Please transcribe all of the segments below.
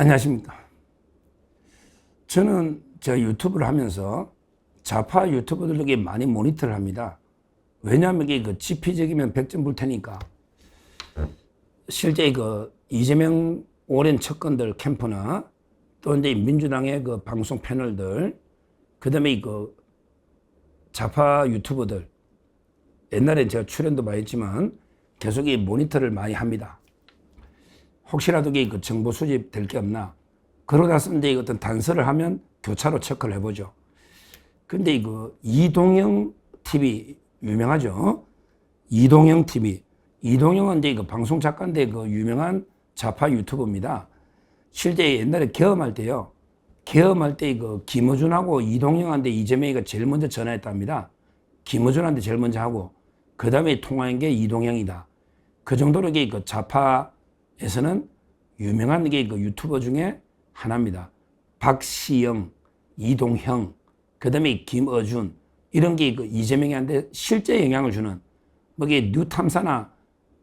안녕하십니까. 저는 제가 유튜브를 하면서 좌파 유튜버들에게 많이 모니터를 합니다. 왜냐하면 이게 그 지피적이면 100점 불 테니까. 실제 그 이재명 오랜 측근들 캠프나 또 이제 민주당의 그 방송 패널들, 그 다음에 그 좌파 유튜버들, 옛날에 제가 출연도 많이 했지만 계속 이 모니터를 많이 합니다. 혹시라도 그 정보 수집 될 게 없나. 나서 이제 어떤 단서를 하면 교차로 체크를 해보죠. 근데 이거 이동영 TV 유명하죠? 이동영 TV. 이동영은 이제 그 방송 작가인데 그 유명한 좌파 유튜버입니다. 실제 옛날에 계엄할 때요. 계엄할 때 그 김어준하고 이동영한테 이재명이가 제일 먼저 전화했답니다. 김어준한테 제일 먼저 하고 그 다음에 통화한 게 이동영이다. 그 정도로 그 좌파 에서는 유명한 게 그 유튜버 중에 하나입니다. 박시영, 이동형, 그 다음에 김어준 이런 게 그 이재명한테 실제 영향을 주는 뭐 이게 뉴탐사나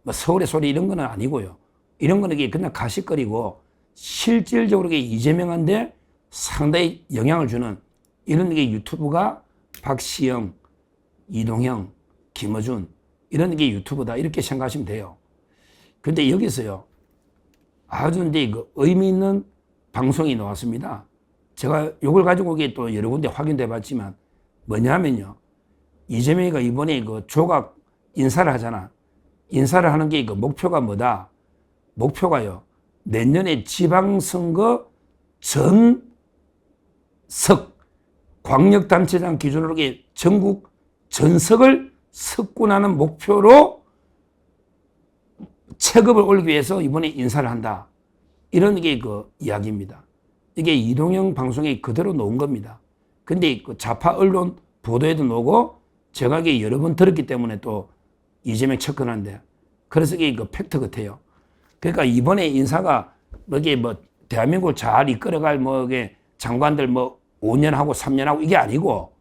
뭐 서울의 소리 이런 거는 아니고요. 이런 거는 이게 그냥 가식거리고 실질적으로 이게 이재명한테 상당히 영향을 주는 이런 게 유튜브가 박시영, 이동형, 김어준 이런 게 유튜브다 이렇게 생각하시면 돼요. 근데 여기서요 아주 이제 그 의미 있는 방송이 나왔습니다. 제가 이걸 가지고 이게 또 여러 군데 확인돼 봤지만 뭐냐면요. 이재명이가 이번에 그 조각 인사를 하잖아. 인사를 하는 게 그 목표가 뭐다? 목표가요. 내년에 지방선거 전석 광역단체장 기준으로 전국 전석을 석군하는 목표로 체급을 올리기 위해서 이번에 인사를 한다. 이런 게 그 이야기입니다. 이게 이동영 방송에 그대로 놓은 겁니다. 근데 그 좌파 언론 보도에도 놓고 제가 이게 여러 번 들었기 때문에 또 이재명 접근한데 그래서 이게 그 팩트 같아요. 그러니까 이번에 인사가 뭐 이게 뭐 대한민국을 잘 이끌어갈 뭐 이게 장관들 뭐 5년 하고 3년 하고 이게 아니고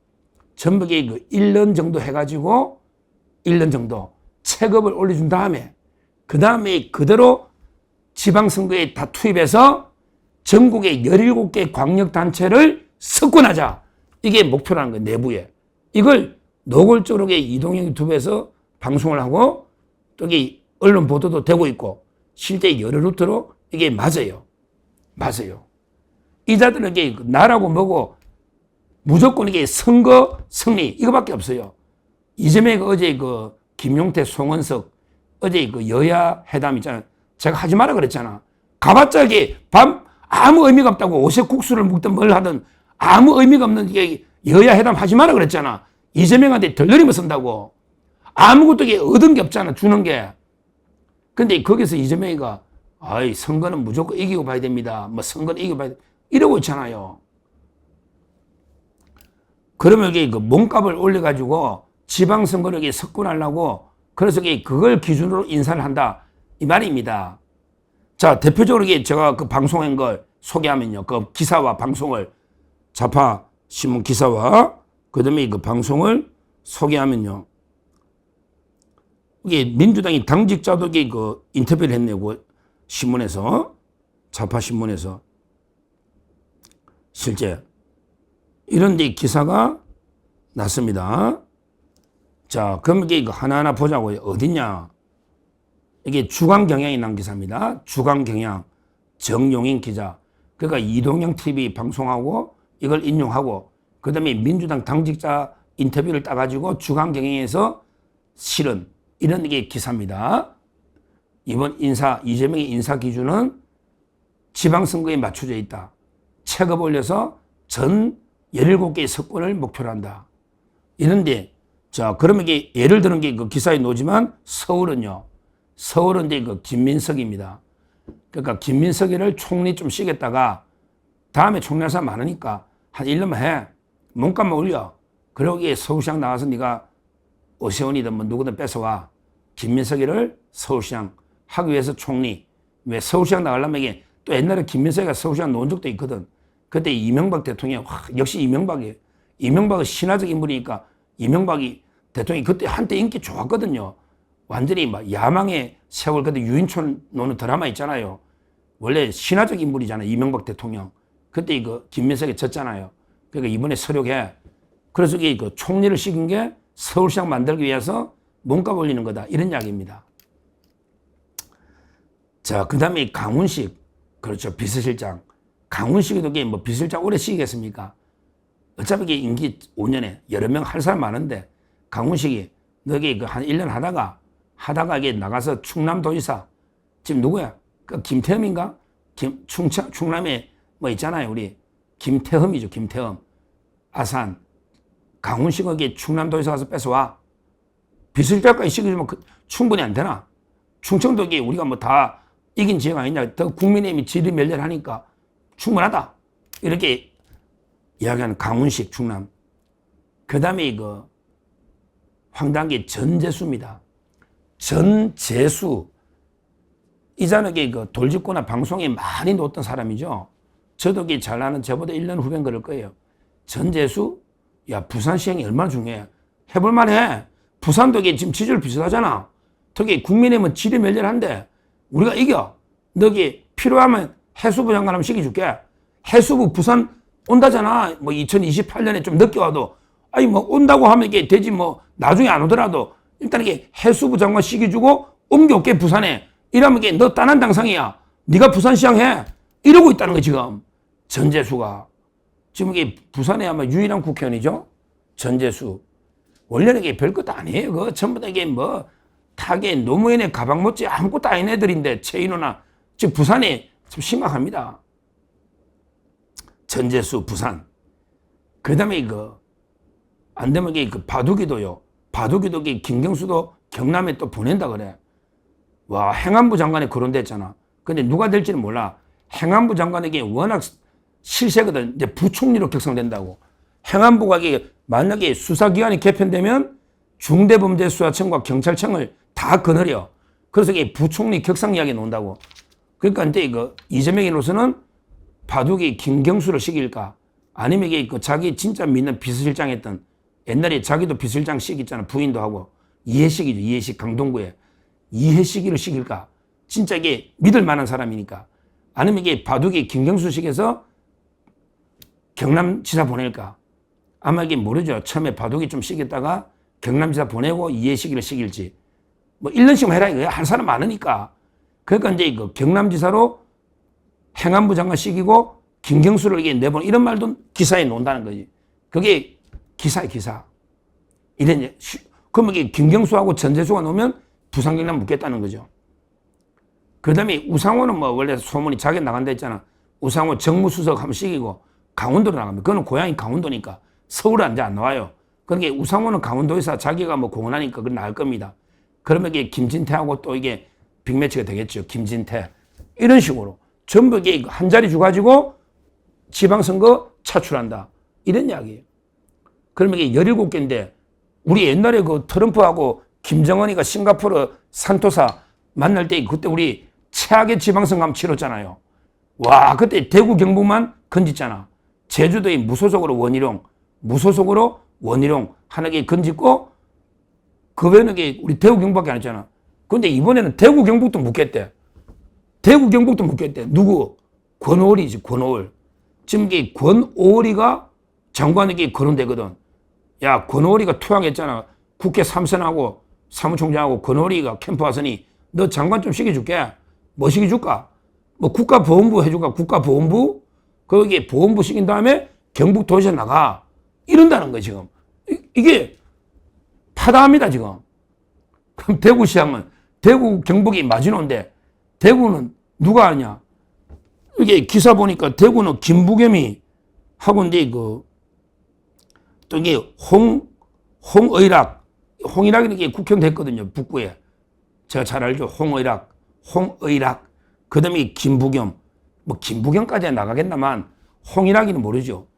전부 이게 그 1년 정도 해가지고 1년 정도 체급을 올려준 다음에 그 다음에 그대로 지방선거에 다 투입해서 전국의 17개 광역단체를 석권하자. 이게 목표라는 거예요, 내부에. 이걸 노골적으로 이동형 유튜브에서 방송을 하고 또 이게 언론 보도도 되고 있고 실제 여러 루트로 이게 맞아요. 맞아요. 이 자들은 이게 나라고 뭐고 무조건 이게 선거 승리 이거밖에 없어요. 이재명 어제 그 김용태 송원석 어제 그 여야 회담 있잖아요. 제가 하지 마라 그랬잖아. 가봤자 이게 밤 아무 의미가 없다고 옷에 국수를 먹든 뭘 하든 아무 의미가 없는 이게 여야 회담 하지 마라 그랬잖아. 이재명한테 덜러리면 쓴다고. 아무것도 이게 얻은 게 없잖아. 주는 게. 근데 거기서 이재명이가 아이 선거는 무조건 이기고 봐야 됩니다. 뭐 선거는 이기고 봐야 돼. 이러고 있잖아요. 그러면 이게 그 몸값을 올려가지고 지방선거를 이게 석권하려고 그래서 그걸 기준으로 인사를 한다. 이 말입니다. 자, 대표적으로 제가 그 방송한 걸 소개하면요. 그 기사와 방송을 좌파 신문 기사와 그 다음에 그 방송을 소개하면요. 이게 민주당이 당직자도 이게 그 인터뷰를 했네요. 그 신문에서. 좌파 신문에서. 실제. 이런 데 기사가 났습니다. 자, 그럼 이게 하나하나 보자고요. 어딨냐? 이게 주간 경향이 난 기사입니다. 주간 경향. 정용인 기자. 그러니까 이동영 TV 방송하고 이걸 인용하고 그 다음에 민주당 당직자 인터뷰를 따가지고 주간 경향에서 실은 이런 게 기사입니다. 이번 인사, 이재명의 인사 기준은 지방선거에 맞춰져 있다. 체급 올려서 전 17개의 석권을 목표로 한다. 이런데, 자, 그러면 이게 예를 드는 게 그 기사에 놓지만 서울은요. 서울은 이제 그 김민석입니다. 그러니까 김민석이를 총리 좀 쉬겠다가 다음에 총리할 많으니까 한 1년만 해. 몸값만 올려. 그러고 서울시장 나가서 네가 오세훈이든 뭐 누구든 뺏어와. 김민석이를 서울시장 하기 위해서 총리. 왜 서울시장 나가려면 이게 또 옛날에 김민석이가 서울시장 놓은 적도 있거든. 그때 이명박 대통령, 와, 역시 이명박이, 이명박은 신화적 인물이니까 이명박이 대통령이 그때 한때 인기 좋았거든요. 완전히 막 야망의 세월, 그때 유인촌 노는 드라마 있잖아요. 원래 신화적 인물이잖아요. 이명박 대통령. 그때 이거 김민석이 졌잖아요. 그러니까 이번에 서력해. 그래서 이게 그 총리를 시킨 게 서울시장 만들기 위해서 몸값 올리는 거다. 이런 이야기입니다. 자, 그 다음에 강훈식. 그렇죠. 비서실장. 강훈식도 이게 뭐 비서실장 오래 시키겠습니까? 어차피 이게 임기 5년에 여러 명 할 사람 많은데 강훈식이 너기 그한 1년 하다가 하다가 이게 나가서 충남도지사 지금 누구야? 그 김태흠인가? 김, 충청, 충남에 뭐 있잖아요. 우리 김태흠이죠. 김태흠. 아산. 강훈식에게 충남도에서 가서 뺏어와. 비서실장까지 시켜주면 그, 충분히 안 되나? 충청도에 우리가 뭐 다 이긴 지역 아니냐. 더 국민의힘이 질이 멸렬하니까 충분하다. 이렇게 이야기하는 강훈식 충남. 그 다음에 이거 황당하게 전재수입니다. 전재수. 이자는 그 돌직구나 방송에 많이 놓던 사람이죠. 저도 잘 아는 저보다 1년 후배인 그럴 거예요. 전재수? 야, 부산 시행이 얼마나 중요해. 해볼만 해. 부산도 지금 지지율 비슷하잖아. 특히 국민의힘은 질이 멸렬한데 우리가 이겨. 너기 필요하면 해수부 장관 한번 시켜줄게. 해수부 부산 온다잖아. 뭐 2028년에 좀 늦게 와도. 아니 뭐 온다고 하면 이게 되지 뭐 나중에 안 오더라도 일단 이게 해수부 장관 시켜주고 옮겨올게 부산에. 이러면 이게 너 따난 당상이야. 네가 부산시장 해. 이러고 있다는 거 지금. 전재수가. 지금 이게 부산에 아마 유일한 국회의원이죠. 전재수. 원래는 이게 별것도 아니에요. 그 전부 다 이게 뭐 타게 노무현의 가방 못지 아무것도 아닌 애들인데 최인호나 지금 부산이 좀 심각합니다. 전재수 부산. 그 다음에 이거 안 되면 이게 그 바둑이도요. 바둑이도 이게 김경수도 경남에 또 보낸다 그래. 와 행안부 장관이 거론됐잖아. 근데 누가 될지는 몰라. 행안부 장관에게 워낙 실세거든. 이제 부총리로 격상된다고. 행안부가 만약에 수사기관이 개편되면 중대범죄수사청과 경찰청을 다 거느려. 그래서 이게 부총리 격상 이야기 나온다고. 그러니까 이제 이거 이재명으로서는 바둑이 김경수를 시킬까? 아니면 이게 그 자기 진짜 믿는 비서실장 했던 옛날에 자기도 비서실장 시켰잖아. 부인도 하고. 이해식이죠. 이해식 강동구에. 이해식이를 시킬까? 진짜 이게 믿을 만한 사람이니까. 아니면 이게 바둑이 김경수 식에서 경남지사 보낼까? 아마 이게 모르죠. 처음에 바둑이 좀 시켰다가 경남지사 보내고 이해식이를 시킬지. 뭐 1년씩만 해라 이거야. 할 사람 많으니까. 그러니까 이제 그 경남지사로 행안부 장관 시키고 김경수를 이게 내보내 이런 말도 기사에 논다는 거지. 그게 기사의 기사. 이런 그러면 이게 김경수하고 전재수가 놓으면 부산 경남 묻겠다는 거죠. 그 다음에 우상호는 뭐 원래 소문이 자기 나간다 했잖아. 우상호 정무수석 한번 시키고 강원도로 나갑니다. 그거는 고향이 강원도니까 서울 은 이제 안 나와요. 그러니까 우상호는 강원도에서 자기가 뭐 공헌하니까 그건 나을 겁니다. 그러면 이게 김진태하고 또 이게 빅매치가 되겠죠. 김진태. 이런 식으로. 전부 이게 한 자리 주가지고 지방선거 차출한다. 이런 이야기예요. 그러면 이게 17개인데 우리 옛날에 그 트럼프하고 김정은이가 싱가포르 산토사 만날 때 그때 우리 최악의 지방선거 한번 치렀잖아요. 와, 그때 대구 경북만 건짓잖아. 제주도에 무소속으로 원희룡, 무소속으로 원희룡 하나게 건짓고 그 외에는 우리 대구 경북밖에 안 했잖아. 근데 이번에는 대구 경북도 묻겠대. 대구 경북도 묻겠대. 누구? 권오리지, 권오을. 지금 이게 권오리가 장관에게 거론되거든. 야, 권오리가 투항했잖아. 국회 삼선하고 사무총장하고 권오리가 캠프 와서니 너 장관 좀 시켜줄게. 뭐 시켜줄까? 뭐 국가보훈부 해줄까? 국가보훈부? 거기에 보훈부 시킨 다음에 경북도시에 나가. 이런다는 거야, 지금. 이, 게 파다합니다, 지금. 그럼 대구시장은 대구 경북이 마지노인데 대구는 누가 하냐? 이게 기사 보니까 대구는 김부겸이 하고 이제 그, 또 이게 홍, 홍의락, 홍의락이 이게 국형됐거든요, 북구에. 제가 잘 알죠. 홍의락, 홍의락. 그 다음에 김부겸. 뭐 김부겸까지 나가겠나만 홍의락이는 모르죠.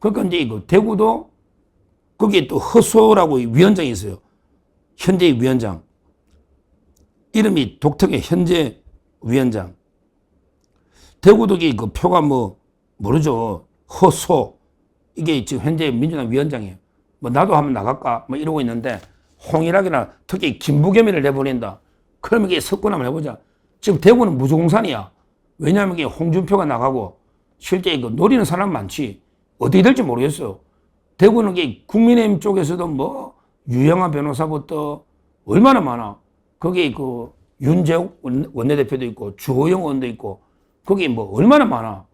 그러니까 이제 이거 대구도 거기에 또 허소라고 위원장이 있어요. 현재 위원장. 이름이 독특해. 현재 위원장. 대구도 그 표가 뭐 모르죠. 허소. 이게 지금 현재 민주당 위원장이에요. 뭐 나도 한번 나갈까? 뭐 이러고 있는데 홍일학이나 특히 김부겸이를 내보낸다. 그러면 이게 석권 한번 해보자. 지금 대구는 무주공산이야. 왜냐하면 이게 홍준표가 나가고 실제 이거 노리는 사람 많지. 어떻게 될지 모르겠어요. 대구는 이게 국민의힘 쪽에서도 뭐 유영아 변호사부터 얼마나 많아. 거기 그 윤재욱 원- 원내대표도 있고 주호영 의원도 있고 거기 뭐 얼마나 많아.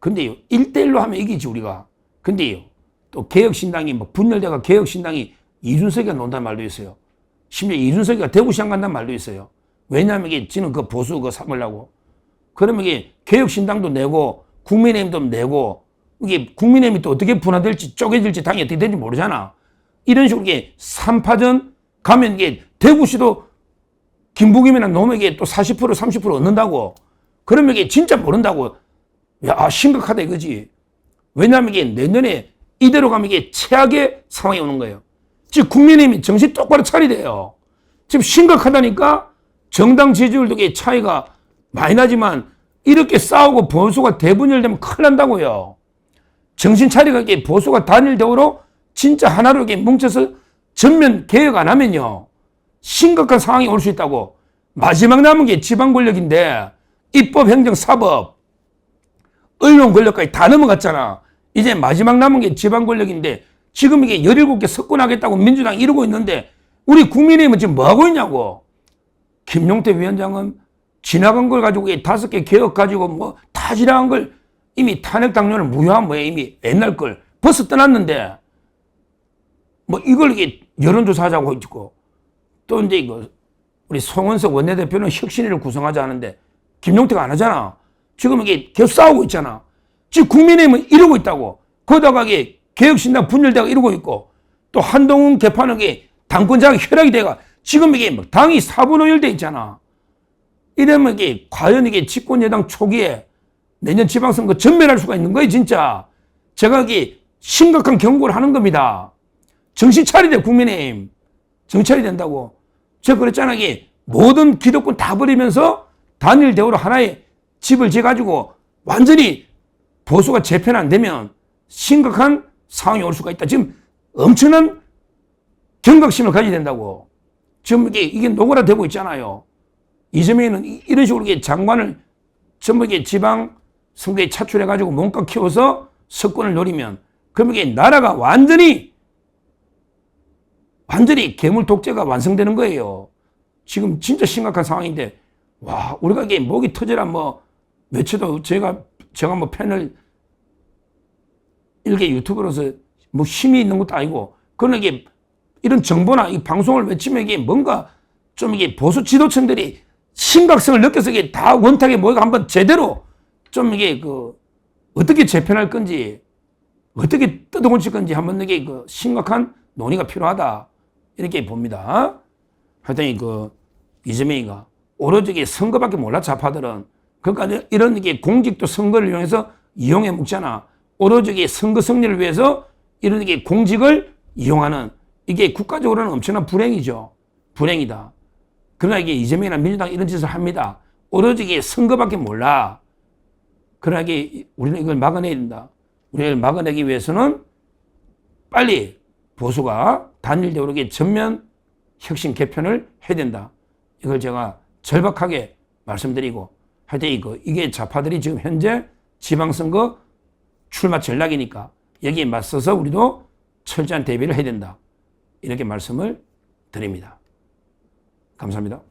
근데요, 1대1로 하면 이기지, 우리가. 근데요, 또 개혁신당이 뭐 분열대가 개혁신당이 이준석이가 논다는 말도 있어요. 심지어 이준석이가 대구시장 간다는 말도 있어요. 왜냐하면 이게 지는 그 보수 그거 삼으려고. 그러면 이게 개혁신당도 내고 국민의힘도 내고 이게 국민의힘이 또 어떻게 분화될지 쪼개질지 당이 어떻게 될지 모르잖아. 이런 식으로 이게 3파전 가면 이게 대구시도 김부김이나 놈에게 또40% 30% 얻는다고. 그러면 이게 진짜 모른다고. 야, 심각하다 이거지. 왜냐하면 이게 내년에 이대로 가면 이게 최악의 상황이 오는 거예요. 지금 국민의힘이 정신 똑바로 돼요. 지금 심각하다니까 정당 지지율도 이게 차이가 많이 나지만 이렇게 싸우고 보수가 대분열되면 큰일 난다고요. 정신 차리가 이게 보수가 단일대우로 진짜 하나로 이렇게 뭉쳐서 전면 개혁 안 하면요. 심각한 상황이 올 수 있다고. 마지막 남은 게 지방 권력인데 입법, 행정, 사법, 언론 권력까지 다 넘어갔잖아. 이제 마지막 남은 게 지방 권력인데 지금 이게 17개 석권하겠다고 민주당 이러고 있는데 우리 국민의힘은 지금 뭐 하고 있냐고. 김용태 위원장은 지나간 걸 가지고 이 다섯 개 개혁 가지고 뭐 다 지나간 걸 이미 탄핵 당론을 무효한 뭐야 이미 옛날 걸 벌써 떠났는데 뭐 이걸 이게 여론조사 하자고 있고 또 이제 이거 우리 송원석 원내대표는 혁신위를 구성하자 하는데 김용태가 안 하잖아. 지금 이게 계속 싸우고 있잖아. 지금 국민의힘은 이러고 있다고. 거기다가 이게 개혁신당 분열대가 이러고 있고 또 한동훈 개판은 게 당권자가 혈약이 돼가 지금 이게 막 당이 4분의 1돼 있잖아. 이러면 이게 과연 이게 집권여당 초기에 내년 지방선거 전멸할 수가 있는 거예요, 진짜. 제가 이게 심각한 경고를 하는 겁니다. 정신 돼, 국민의힘. 정신 차려야 된다고. 제가 그랬잖아, 이게 모든 기득권 다 버리면서 단일 대우로 하나의 집을 지어가지고 완전히 보수가 재편 안 되면 심각한 상황이 올 수가 있다. 지금 엄청난 경각심을 가져야 된다고. 지금 이게, 이게 노골화되고 있잖아요. 이재명은 이- 이런 식으로 이게 장관을 전부 이게 지방 선거에 차출해가지고 몸값 키워서 석권을 노리면 그러면 이게 나라가 완전히 완전히 괴물 독재가 완성되는 거예요. 지금 진짜 심각한 상황인데 와 우리가 이게 목이 터져라 뭐 외쳐도 제가 제가 뭐 팬을 일개 유튜버로서 뭐 힘이 있는 것도 아니고 그러나 이게 이런 정보나 이 방송을 외치면 이게 뭔가 좀 이게 보수 지도층들이 심각성을 느껴서 이게 다 원탁에 모여가 한번 제대로 좀 이게 그 어떻게 재편할 건지 어떻게 뜯어고칠 건지 한번 이게 그 심각한 논의가 필요하다 이렇게 봅니다. 하여튼 그 이재명이가 오로지 선거밖에 몰라 좌파들은 그러니까 이런 이게 공직도 선거를 이용해서 이용해 먹잖아. 오로지 선거 승리를 위해서 이런 이게 공직을 이용하는 이게 국가적으로는 엄청난 불행이죠. 불행이다. 그러나 이게 이재명이나 민주당 이런 짓을 합니다. 오로지 이게 선거밖에 몰라. 그러나 이게 우리는 이걸 막아내야 된다. 이걸 막아내기 위해서는 빨리 보수가 단일적으로 전면 혁신 개편을 해야 된다. 이걸 제가 절박하게 말씀드리고 하여튼 이거 이게 좌파들이 지금 현재 지방선거 출마 전략이니까 여기에 맞서서 우리도 철저한 대비를 해야 된다. 이렇게 말씀을 드립니다. 감사합니다.